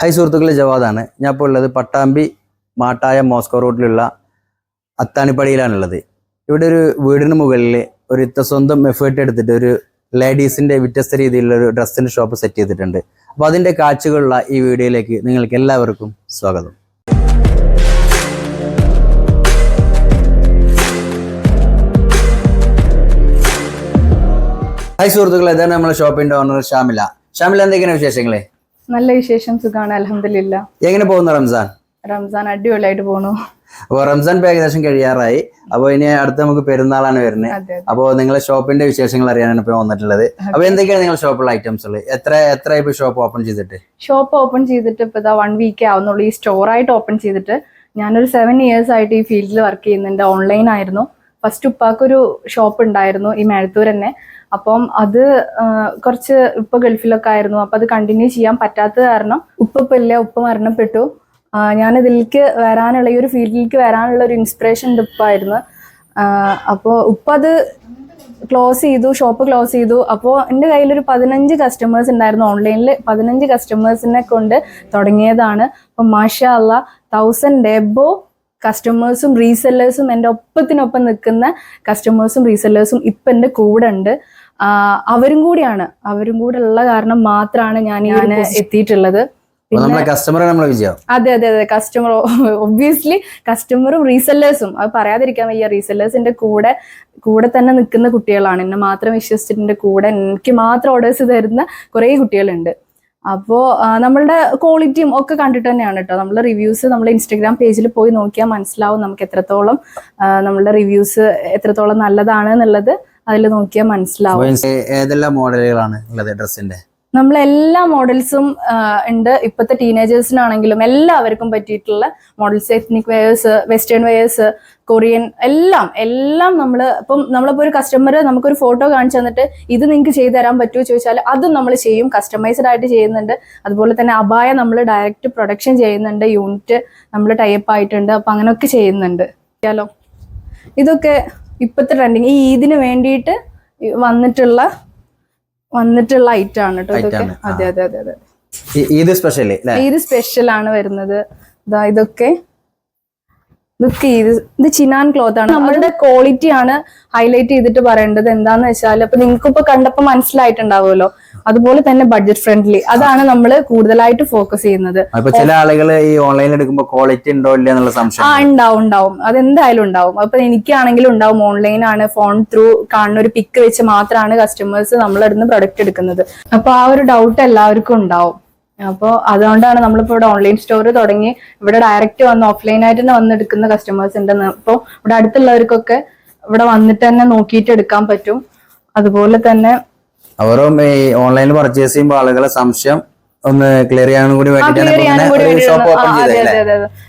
Hi സുഹൃത്തുക്കളെ ജവാദാണ്. ഞാൻ ഇപ്പോൾ ഉള്ളത് പട്ടാമ്പി മാട്ടായ മോസ്കോ റോഡിലുള്ള അത്താണിപ്പടിയിലാണുള്ളത്. ഇവിടെ ഒരു വീടിന് മുകളിൽ ഒരു സ്വന്തം എഫേർട്ട് എടുത്തിട്ട് ഒരു ലേഡീസിന്റെ വ്യത്യസ്ത രീതിയിലുള്ള ഒരു ഡ്രസ്സിന്റെ ഷോപ്പ് സെറ്റ് ചെയ്തിട്ടുണ്ട്. അപ്പോൾ അതിന്റെ കാഴ്ചകളുള്ള ഈ വീഡിയോയിലേക്ക് നിങ്ങൾക്ക് എല്ലാവർക്കും സ്വാഗതം. ഹായ് സുഹൃത്തുക്കളെ ഇതാണ് നമ്മളെ ഷോപ്പിന്റെ ഓണർ ഷാമില. ഷാമില എന്തൊക്കെയാണ് വിശേഷങ്ങളെ? നല്ല വിശേഷം സുഖമാണ് അലഹമില്ല എങ്ങനെ പോകുന്നു റംസാൻ? റംസാൻ അടിപൊളിയായിട്ട് പോണു. അപ്പോൾ റംസാൻ ഏകദേശം കഴിയാറായി. അപ്പോൾ ഇനി അടുത്ത നമുക്ക് പെരുന്നാളാണ് വരുന്നത്. അപ്പോൾ നിങ്ങളെ ഷോപ്പിന്റെ വിശേഷങ്ങൾ അറിയാനാണ് ഇപ്പൊ വന്നിട്ടുള്ളത്. അപ്പോൾ എന്തൊക്കെയാണ് നിങ്ങൾ ഷോപ്പിലുള്ള ഐറ്റംസ് ഉള്ളത് എത്ര എത്ര ഇപ്പൊ ഷോപ്പ് ഓപ്പൺ ചെയ്തിട്ട്? ഷോപ്പ് ഓപ്പൺ ചെയ്തിട്ട് ഇപ്പൊ ഇതാ വൺ വീക്ക് ആവുന്നുള്ളൂ. ഈ സ്റ്റോർ ആയിട്ട് ഓപ്പൺ ചെയ്തിട്ട് ഞാനൊരു സെവൻ ഇയേഴ്സ് ആയിട്ട് ഈ ഫീൽഡിൽ വർക്ക് ചെയ്യുന്നുണ്ട്. ഓൺലൈൻ ആയിരുന്നു. ഫസ്റ്റ് ഉപ്പാക്കൊരു ഷോപ്പ് ഉണ്ടായിരുന്നു ഈ മേഴത്തൂർ തന്നെ. അപ്പം അത് കുറച്ച് ഉപ്പ ഗൾഫിലൊക്കെ ആയിരുന്നു. അപ്പൊ അത് കണ്ടിന്യൂ ചെയ്യാൻ പറ്റാത്തത് കാരണം ഉപ്പ ഇപ്പൊ ഇല്ല ഉപ്പ മരണപ്പെട്ടു. ഇതിലേക്ക് വരാനുള്ള ഈ ഒരു ഫീൽഡിലേക്ക് വരാനുള്ള ഒരു ഇൻസ്പിറേഷൻ ഉപ്പായിരുന്നു അപ്പോൾ ഉപ്പ അത് ക്ലോസ് ചെയ്തു ഷോപ്പ് ക്ലോസ് ചെയ്തു. അപ്പോൾ എന്റെ കയ്യിലൊരു പതിനഞ്ച് കസ്റ്റമേഴ്സ് ഉണ്ടായിരുന്നു ഓൺലൈനിൽ പതിനഞ്ച് കസ്റ്റമേഴ്സിനെ കൊണ്ട് തുടങ്ങിയതാണ്. അപ്പം മാഷാ അല്ല തൗസൻഡ് എബോ കസ്റ്റമേഴ്സും റീസെല്ലേഴ്സും എന്റെ ഒപ്പത്തിനൊപ്പം നിൽക്കുന്ന കസ്റ്റമേഴ്സും റീസെല്ലേഴ്സും ഇപ്പം എന്റെ കൂടെ ഉണ്ട് അവരും കൂടിയാണ്. അവരും കൂടെ ഉള്ള കാരണം മാത്രമാണ് ഞാൻ ഞാൻ എത്തിയിട്ടുള്ളത്. അതെ അതെ അതെ. കസ്റ്റമർ ഒബ്വിയസ്ലി കസ്റ്റമറും റീസെല്ലേഴ്സും അത് പറയാതിരിക്കാൻ വയ്യ. റീസെല്ലേഴ്സിന്റെ കൂടെ കൂടെ തന്നെ നിൽക്കുന്ന കുട്ടികളാണ്. എന്നെ മാത്രം വിശ്വസിച്ചിട്ടുണ്ട് കൂടെ എനിക്ക് മാത്രം ഓർഡേഴ്സ് തരുന്ന കുറേ കുട്ടികളുണ്ട്. അപ്പോ നമ്മളുടെ ക്വാളിറ്റിയും ഒക്കെ കണ്ടിട്ട് തന്നെയാണ് കേട്ടോ. നമ്മളെ റിവ്യൂസ് നമ്മൾ ഇൻസ്റ്റഗ്രാം പേജിൽ പോയി നോക്കിയാൽ മനസ്സിലാവും നമുക്ക് എത്രത്തോളം നമ്മളുടെ റിവ്യൂസ് എത്രത്തോളം നല്ലതാണ് എന്നുള്ളത്. അതിൽ നോക്കിയാൽ മനസ്സിലാവും. ഏതെല്ലാം മോഡലുകളാണ് ഉള്ളത് ഡ്രസ്സിന്റെ? നമ്മൾ എല്ലാ മോഡൽസും ഉണ്ട്. ഇപ്പോഴത്തെ ടീനേജേഴ്സിനാണെങ്കിലും എല്ലാവർക്കും പറ്റിയിട്ടുള്ള models. Ethnic wears western wears Korean എല്ലാം എല്ലാം നമ്മൾ ഇപ്പം നമ്മളിപ്പോൾ ഒരു കസ്റ്റമർ നമുക്കൊരു ഫോട്ടോ കാണിച്ചു തന്നിട്ട് ഇത് നിങ്ങൾക്ക് ചെയ്തു തരാൻ പറ്റുമോ ചോദിച്ചാൽ അതും നമ്മൾ ചെയ്യും. കസ്റ്റമൈസ്ഡ് ആയിട്ട് ചെയ്യുന്നുണ്ട്. അതുപോലെ തന്നെ അബായ നമ്മൾ ഡയറക്റ്റ് പ്രൊഡക്ഷൻ ചെയ്യുന്നുണ്ട്. യൂണിറ്റ് നമ്മൾ ടൈപ്പ് ആയിട്ടുണ്ട്. അപ്പം അങ്ങനെയൊക്കെ ചെയ്യുന്നുണ്ട്. ഇതൊക്കെ ഇപ്പോഴത്തെ ട്രെൻഡിങ് ഈ ഈദിന് വേണ്ടിയിട്ട് വന്നിട്ടുള്ള വന്നിട്ടുള്ള ഐറ്റം ആണ് കേട്ടോ ഇതൊക്കെ. അതെ അതെ അതെ അതെ. ഈ- ഇത് സ്പെഷ്യൽ ഈദ് ഇത് സ്പെഷ്യൽ ആണ് വരുന്നത്. ഇതാ ഇതൊക്കെ. ഇതൊക്കെ ഇത് ഇത് ചിനാൻ ക്ലോത്ത് ആണ്. നമ്മളുടെ ക്വാളിറ്റി ആണ്. ഹൈലൈറ്റ് ചെയ്തിട്ട് പറയേണ്ടത് എന്താന്ന് വെച്ചാൽ അപ്പൊ നിങ്ങൾക്ക് ഇപ്പൊ കണ്ടപ്പോ മനസ്സിലായിട്ടുണ്ടാവുമല്ലോ. അതുപോലെ തന്നെ ബഡ്ജറ്റ് ഫ്രണ്ട്ലി അതാണ് നമ്മൾ കൂടുതലായിട്ട് ഫോക്കസ് ചെയ്യുന്നത്. ചില ആളുകൾ ഈ ഓൺലൈനിൽ എടുക്കുമ്പോൾ ക്വാളിറ്റി ഉണ്ടോ ഇല്ല എന്നുള്ള സംശയം ആ ഉണ്ടാവും ഉണ്ടാവും. അതെന്തായാലും ഉണ്ടാവും. അപ്പൊ എനിക്കാണെങ്കിലും ഉണ്ടാവും ഓൺലൈൻ ആണ് ഫോൺ ത്രൂ കാണുന്ന ഒരു പിക്ക് വെച്ച് മാത്രമാണ് കസ്റ്റമേഴ്സ് നമ്മളടുന്ന് പ്രൊഡക്റ്റ് എടുക്കുന്നത്. അപ്പൊ ആ ഒരു ഡൗട്ട് എല്ലാവർക്കും ഉണ്ടാവും. അപ്പോൾ അതുകൊണ്ടാണ് നമ്മളിപ്പോൾ ഇവിടെ ഓൺലൈൻ സ്റ്റോർ തുടങ്ങി ഇവിടെ ഡയറക്റ്റ് വന്ന് ഓഫ്ലൈൻ ആയിട്ട് തന്നെ വന്നെടുക്കുന്ന കസ്റ്റമേഴ്സ് ഉണ്ടെന്ന്. അപ്പോൾ ഇവിടെ അടുത്തുള്ളവർക്കൊക്കെ ഇവിടെ വന്നിട്ട് തന്നെ നോക്കിയിട്ട് എടുക്കാൻ പറ്റും. അതുപോലെ തന്നെ അവരും ഈ ഓൺലൈനിൽ പർച്ചേസ് ചെയ്യുമ്പോൾ ആളുകളെ സംശയം ഒന്ന് ക്ലിയർ ചെയ്യാനും കൂടി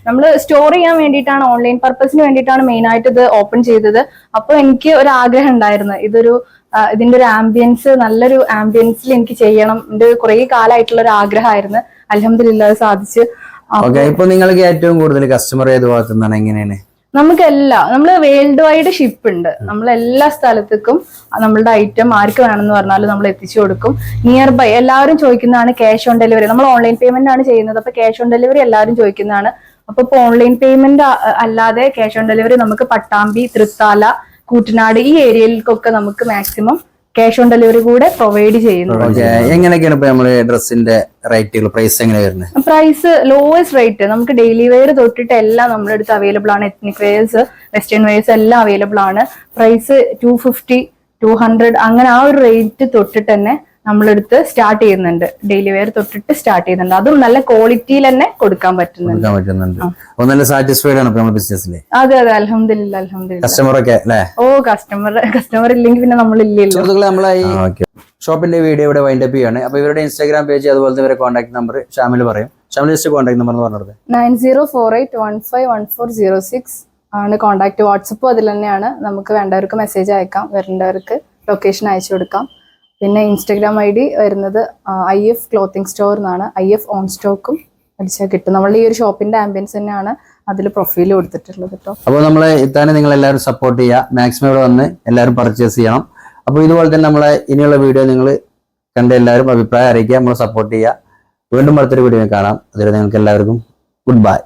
നമ്മൾ സ്റ്റോർ ചെയ്യാൻ വേണ്ടിയിട്ടാണ് ഓൺലൈൻ പർപ്പസിന് വേണ്ടിയിട്ടാണ് മെയിൻ ആയിട്ട് ഇത് ഓപ്പൺ ചെയ്തത്. അപ്പൊ എനിക്ക് ഒരു ആഗ്രഹം ഉണ്ടായിരുന്നു. ഇതൊരു ഇതിന്റെ ഒരു ആംബിയൻസ് നല്ലൊരു ആംബിയൻസിൽ എനിക്ക് ചെയ്യണം. എന്റെ കുറെ കാലമായിട്ടുള്ള ഒരു ആഗ്രഹമായിരുന്നു. അലഹമില്ല സാധിച്ചു. ഓക്കെ ഇപ്പൊ നിങ്ങൾക്ക് ഏറ്റവും കൂടുതൽ കസ്റ്റമർ ഏത് ഭാഗത്തുനിന്നാണ്? എങ്ങനെയാണ്? നമുക്ക് എല്ലാ നമ്മൾ വേൾഡ് വൈഡ് ഷിപ്പ് ഉണ്ട്. നമ്മൾ എല്ലാ സ്ഥലത്തേക്കും നമ്മളുടെ ഐറ്റം ആർക്ക് വേണമെന്ന് പറഞ്ഞാലും നമ്മൾ എത്തിച്ചു കൊടുക്കും. നിയർ ബൈ എല്ലാവരും ചോദിക്കുന്നതാണ് ക്യാഷ് ഓൺ ഡെലിവറി നമ്മൾ ഓൺലൈൻ പേയ്മെന്റ് ആണ് ചെയ്യുന്നത്. അപ്പൊ ക്യാഷ് ഓൺ ഡെലിവറി എല്ലാവരും ചോദിക്കുന്നതാണ്. അപ്പൊ ഇപ്പൊ ഓൺലൈൻ പേയ്മെന്റ് അല്ലാതെ ക്യാഷ് ഓൺ ഡെലിവറി നമുക്ക് പട്ടാമ്പി തൃത്താല കൂട്ടനാട് ഈ ഏരിയയിലേക്കൊക്കെ നമുക്ക് മാക്സിമം ക്യാഷ് ഓൺ ഡെലിവറി കൂടെ പ്രൊവൈഡ് ചെയ്യുന്നു. ഓക്കെ എങ്ങനെയൊക്കെയാണ് ഇപ്പൊ നമ്മൾ ഡ്രസ്സിന്റെ റേറ്റുകൾ പ്രൈസ് എങ്ങനെ വരുന്നത് പ്രൈസ് ലോവസ്റ്റ് റേറ്റ് നമുക്ക് ഡെയിലി വെയർ തൊട്ടിട്ട് എല്ലാം നമ്മുടെ അടുത്ത് അവൈലബിൾ ആണ്. എത്നിക് വെയേഴ്സ് വെസ്റ്റേൺ വെയേഴ്സ് എല്ലാം അവൈലബിൾ ആണ്. Price two fifty two hundred അങ്ങനെ ആ ഒരു റേറ്റ് തൊട്ടിട്ട് തന്നെ നമ്മളെടുത്ത് സ്റ്റാർട്ട് ചെയ്യുന്നുണ്ട്. ഡെയിലി വെയർ തൊട്ടിട്ട് സ്റ്റാർട്ട് ചെയ്യുന്നുണ്ട്. അതും നല്ല ക്വാളിറ്റിയിൽ തന്നെ കൊടുക്കാൻ പറ്റുന്നുണ്ട്. പറ്റുന്നുണ്ട്. നല്ല സാറ്റിസ്ഫൈഡ് ആണ് നമ്മുടെ ബിസിനസ്സിൽ അതെ അതെ. അലഹമില്ല അലഹമില്ല കസ്റ്റമർ ഒക്കെ അല്ലേ? ഓ കസ്റ്റമർ കസ്റ്റമർ ഇല്ലെങ്കിൽ പിന്നെ നമ്മൾ ഇല്ലല്ലോ ഷോപ്പിന്റെ വീഡിയോ ഇവിടെ വൈൻഡ് അപ്പ് ചെയ്യാണ് അപ്പൊ ഇവരുടെ ഇൻസ്റ്റാഗ്രാം പേജ് അതുപോലെ ഇവരെ കോൺടാക്ട് നമ്പർ ഷാമിൽ പറയും. ഷാമിൽ ജസ്റ്റ് കോൺടാക്ട് നമ്പർ എന്ന് പറഞ്ഞത് nine zero four eight one five one four zero six ആണ് കോൺടാക്ട് വാട്സപ്പും അതിൽ തന്നെയാണ്. നമുക്ക് വേണ്ടവർക്ക് മെസ്സേജ് അയക്കാം. വരേണ്ടവർക്ക് ലൊക്കേഷൻ അയച്ചു കൊടുക്കാം. പിന്നെ ഇൻസ്റ്റഗ്രാം ഐ ഡി വരുന്നത് ഐ എഫ് ക്ലോത്തിങ് സ്റ്റോർ എന്നാണ് ഐ എഫ് ഓൺ സ്റ്റോക്കും അടിച്ചാൽ കിട്ടും. നമ്മൾ ഈ ഒരു ഷോപ്പിന്റെ ആംബിയൻസ് തന്നെയാണ് അതിൽ പ്രൊഫൈൽ കൊടുത്തിട്ടുള്ളത് കേട്ടോ അപ്പോൾ നമ്മളെ ഇത്താനെ നിങ്ങൾ എല്ലാവരും സപ്പോർട്ട് ചെയ്യുക മാക്സിമം ഇവിടെ വന്ന് എല്ലാവരും പർച്ചേസ് ചെയ്യണം. അപ്പോൾ ഇതുപോലെ തന്നെ നമ്മളെ ഇനിയുള്ള വീഡിയോ നിങ്ങൾ കണ്ട എല്ലാവരും അഭിപ്രായം അറിയിക്കുക നമ്മൾ സപ്പോർട്ട് ചെയ്യുക വീണ്ടും അടുത്തൊരു വീഡിയോ കാണാം. അതുവരെ നിങ്ങൾക്ക് എല്ലാവർക്കും ഗുഡ് ബൈ